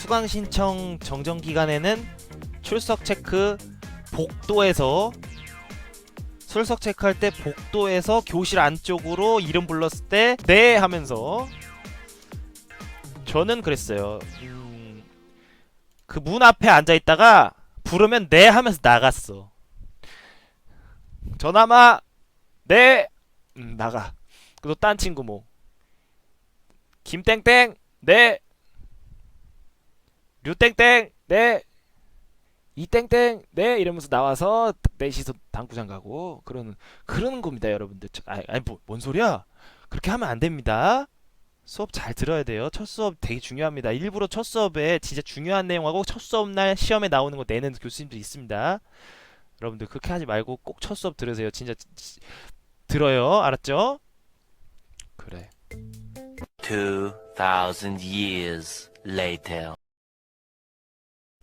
수강 신청 정정 기간에는 출석 체크 복도에서 출석 체크할 때 복도에서 교실 안쪽으로 이름 불렀을 때 네 하면서 저는 그랬어요. 음, 그문 앞에 앉아 있다가 부르면 네 하면서 나갔어. 전화마 네 음, 나가. 그리고 딴 친구 뭐 김땡땡 네 류땡땡 네. 이땡땡 네. 이러면서 나와서 넷이서 당구장 가고 그러는 그러는 겁니다 여러분들. 저- 아니, 아니 뭐, 뭔 소리야? 그렇게 하면 안 됩니다. 수업 잘 들어야 돼요. 첫 수업 되게 중요합니다. 일부러 첫 수업에 진짜 중요한 내용하고 첫 수업 날 시험에 나오는 거 내는 교수님도 있습니다. 여러분들 그렇게 하지 말고 꼭 첫 수업 들으세요. 진짜 지- 지- 들어요. 알았죠? 그래. 2,000 years later.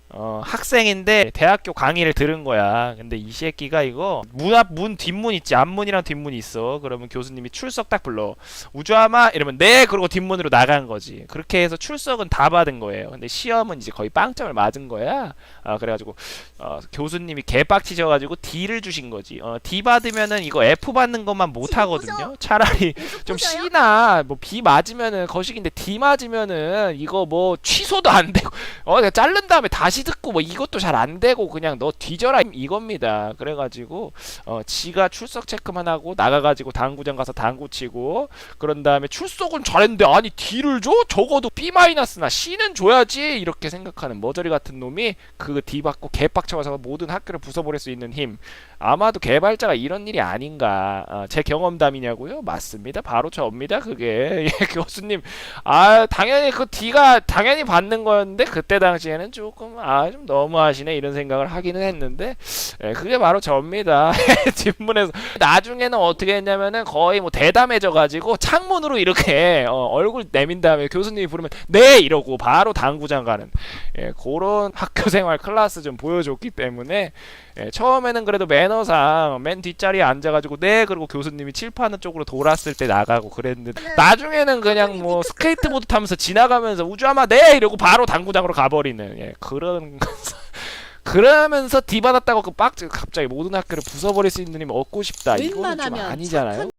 어, 학생인데 대학교 강의를 들은 거야. 근데 이 새끼가 이거 문 앞 문 뒷문 있지. 앞문이랑 뒷문이 있어. 그러면 교수님이 출석 딱 불러. 우주아마 이러면 네 그러고 뒷문으로 나간 거지. 그렇게 해서 출석은 다 받은 거예요. 근데 시험은 이제 거의 빵점을 맞은 거야. 아 그래가지고 어, 교수님이 개빡치셔가지고 D를 주신 거지. 어, D 받으면은 이거 F 받는 것만 못 하거든요. 차라리 좀 C나 뭐 B 맞으면은 거식인데 D 맞으면은 이거 뭐 취소도 안 되고 어 내가 자른 다음에 다시 듣고 뭐 이것도 잘 안 되고 그냥 너 뒤져라 이겁니다. 그래가지고 어 지가 출석 체크만 하고 나가가지고 당구장 가서 당구 치고 그런 다음에 출석은 잘했는데 아니 D를 줘? 적어도 B 마이너스나 C는 줘야지 이렇게 생각하는 머저리 같은 놈이 그 D 받고 개빡쳐서 모든 학교를 부숴버릴 수 있는 힘 아마도 개발자가 이런 일이 아닌가 아, 제 경험담이냐고요? 맞습니다. 바로 저입니다. 그게 예, 교수님 아 당연히 그 D가 당연히 받는 거였는데 그때 당시에는 조금 아 좀 너무하시네 이런 생각을 하기는 했는데 예, 그게 바로 저입니다. 뒷문에서. 나중에는 어떻게 했냐면은 거의 뭐 대담해져 가지고 창문으로 이렇게 어, 얼굴 내민 다음에 교수님이 부르면 네! 이러고 바로 당구장 가는 예, 그런 학교 생활 클래스 좀 보여줬기 때문에 예, 처음에는 그래도 매너상 맨 뒷자리에 앉아가지고 네! 그리고 교수님이 칠판은 쪽으로 돌았을 때 나가고 그랬는데 나중에는 그냥 뭐 스케이트보드 타면서 지나가면서 우주아마 네! 이러고 바로 당구장으로 가 버리는 예, 그런 그러면서 디받았다고 그 빡 갑자기 모든 학교를 부숴버릴 수 있는 힘 얻고 싶다 이거는 좀 웬만하면 아니잖아요.